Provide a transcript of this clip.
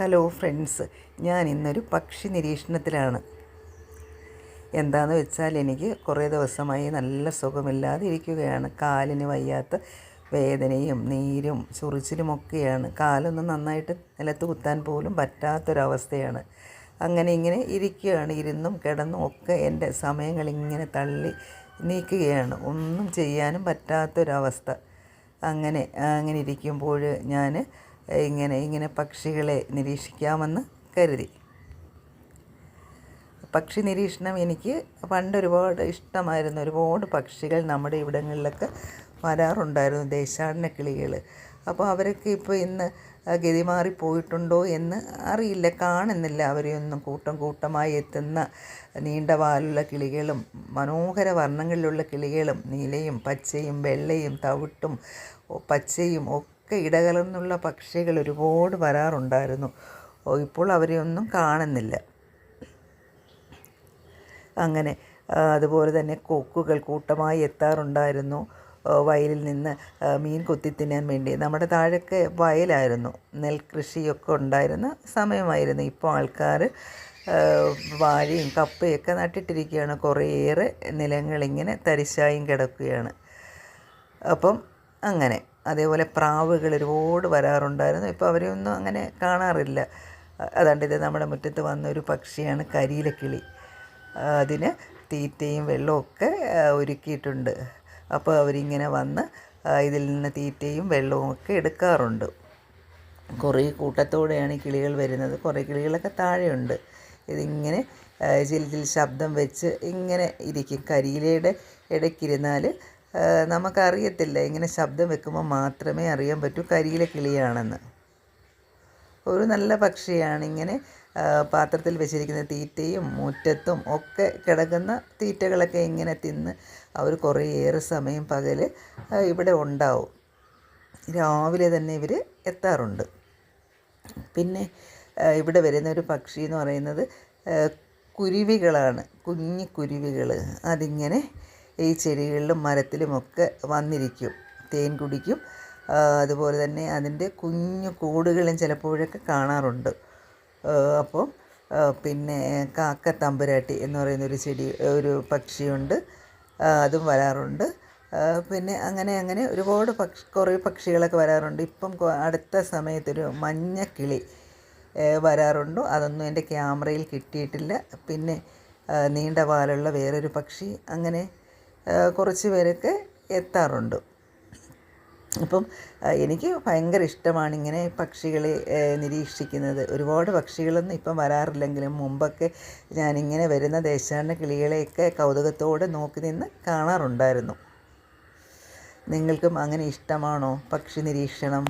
Hello friends ഞാൻ ഇന്നൊരു പക്ഷി നിരീക്ഷണത്തിലാണ്. എന്താണെന്ന് വെച്ചാൽ എനിക്ക് കുറേ ദിവസമായി നല്ല സുഖമില്ലാതെ ഇരിക്കുകയാണ് കാലിന് വയ്യാത്ത വേദനയും നീരും ചൊറിച്ചിലുമൊക്കെയാണ്. കാലൊന്നും നന്നായിട്ട് നിലത്ത് കുത്താൻ പോലും പറ്റാത്തൊരവസ്ഥയാണ്. അങ്ങനെ ഇങ്ങനെ ഇരിക്കുകയാണ്. ഇരുന്നും കിടന്നും ഒക്കെ എന്റെ സമയങ്ങളിങ്ങനെ തള്ളി നീക്കുകയാണ്. ഒന്നും ചെയ്യാനും പറ്റാത്തൊരവസ്ഥ. അങ്ങനെ അങ്ങനെ ഇരിക്കുമ്പോൾ ഞാൻ ഇങ്ങനെ ഇങ്ങനെ പക്ഷികളെ നിരീക്ഷിക്കാമെന്ന് കരുതി. പക്ഷി നിരീക്ഷണം എനിക്ക് പണ്ട് ഒരുപാട് ഇഷ്ടമായിരുന്നു. ഒരുപാട് പക്ഷികൾ നമ്മുടെ ഇവിടങ്ങളിലൊക്കെ വരാറുണ്ടായിരുന്നു ദേശാടന കിളികൾ അപ്പോൾ അവരൊക്കെ ഇപ്പോൾ ഇന്ന് ഗതി മാറിപ്പോയിട്ടുണ്ടോ എന്ന് അറിയില്ല കാണുന്നില്ല. അവരെയൊന്നും കൂട്ടം കൂട്ടമായി എത്തുന്ന നീണ്ട വാലുള്ള കിളികളും മനോഹര വർണങ്ങളിലുള്ള കിളികളും നീലയും പച്ചയും വെള്ളയും തവിട്ടും പച്ചയും ഒക്കെ ഇടകലർന്നുള്ള പക്ഷികൾ ഒരുപാട് വരാറുണ്ടായിരുന്നു. ഇപ്പോൾ അവരെ ഒന്നും കാണുന്നില്ല. അങ്ങനെ അതുപോലെ തന്നെ കൊക്കുകൾ കൂട്ടമായി എത്താറുണ്ടായിരുന്നു. വയലിൽ നിന്ന് മീൻ കൊത്തി തിന്നാൻ വേണ്ടി. നമ്മുടെ താഴൊക്കെ വയലായിരുന്നു. നെൽകൃഷിയൊക്കെ ഉണ്ടായിരുന്ന സമയമായിരുന്നു. ഇപ്പോൾ ആൾക്കാർ വാഴയും കപ്പയൊക്കെ നട്ടിട്ടിരിക്കുകയാണ്. കുറേയേറെ നിലങ്ങളിങ്ങനെ തരിശായും കിടക്കുകയാണ്. അപ്പം അങ്ങനെ. അതേപോലെ പ്രാവുകൾ ഒരുപാട് വരാറുണ്ടായിരുന്നു. ഇപ്പോൾ അവരെയൊന്നും അങ്ങനെ കാണാറില്ല. അതാണ്ട് ഇത് നമ്മുടെ മുറ്റത്ത് വന്ന ഒരു പക്ഷിയാണ് കരിയിലക്കിളി. അതിന് തീറ്റയും വെള്ളവും ഒക്കെ ഒരുക്കിയിട്ടുണ്ട്. അപ്പോൾ അവരിങ്ങനെ വന്ന് ഇതിൽ നിന്ന് തീറ്റയും വെള്ളവും ഒക്കെ എടുക്കാറുണ്ട്. കുറേ കൂട്ടത്തോടെയാണ് ഈ കിളികൾ വരുന്നത്. കുറേ കിളികളൊക്കെ താഴെയുണ്ട്. ഇതിങ്ങനെ ചില ചിൽ ശബ്ദം വെച്ച് ഇങ്ങനെ ഇരിക്കും. കരിയിലയുടെ ഇടയ്ക്കിരുന്നാൽ നമുക്കറിയത്തില്ല? ഇങ്ങനെ ശബ്ദം വെക്കുമ്പോൾ മാത്രമേ അറിയാൻ പറ്റൂ കരിയിലെ കിളിയാണെന്ന്. ഒരു നല്ല പക്ഷിയാണ് ഇങ്ങനെ പാത്രത്തിൽ വെച്ചിരിക്കുന്ന തീറ്റയും മുറ്റത്തും ഒക്കെ കിടക്കുന്ന തീറ്റകളൊക്കെ ഇങ്ങനെ തിന്ന് അവർ കുറേയേറെ സമയം പകൽ ഇവിടെ ഉണ്ടാവും. രാവിലെ തന്നെ ഇവർ എത്താറുണ്ട്. പിന്നെ ഇവിടെ വരുന്ന ഒരു പക്ഷി എന്ന് പറയുന്നത് കുരുവികളാണ്. കുഞ്ഞു കുരുവികൾ അതിങ്ങനെ ഈ ചെടികളിലും മരത്തിലുമൊക്കെ വന്നിരിക്കും. തേൻ കുടിക്കും. അതുപോലെ തന്നെ അതിന്റെ കുഞ്ഞു കൂടുകളും ചിലപ്പോഴൊക്കെ കാണാറുണ്ട്. അപ്പോൾ പിന്നെ കാക്ക തമ്പുരാട്ടി എന്ന് പറയുന്ന ഒരു ചെടി ഒരു പക്ഷിയുണ്ട്. അതും വരാറുണ്ട്. പിന്നെ അങ്ങനെ അങ്ങനെ ഒരുപാട് പക്ഷി കുറേ പക്ഷികളൊക്കെ വരാറുണ്ട്. ഇപ്പം അടുത്ത സമയത്തൊരു മഞ്ഞക്കിളി വരാറുണ്ടോ. അതൊന്നും എന്റെ ക്യാമറയിൽ കിട്ടിയിട്ടില്ല. പിന്നെ നീണ്ട പാലുള്ള വേറൊരു പക്ഷി. അങ്ങനെ കുറച്ച് പേരൊക്കെ എത്താറുണ്ട്. അപ്പം എനിക്ക് ഭയങ്കര ഇഷ്ടമാണ് ഇങ്ങനെ പക്ഷികളെ നിരീക്ഷിക്കുന്നത്. ഒരുപാട് പക്ഷികളൊന്നും ഇപ്പം വരാറില്ലെങ്കിലും മുമ്പൊക്കെ ഞാനിങ്ങനെ വരുന്ന ദേശാടന കിളികളെയൊക്കെ കൗതുകത്തോടെ നോക്കി നിന്ന് കാണാറുണ്ടായിരുന്നു. നിങ്ങൾക്കും അങ്ങനെ ഇഷ്ടമാണോ? പക്ഷി നിരീക്ഷണം?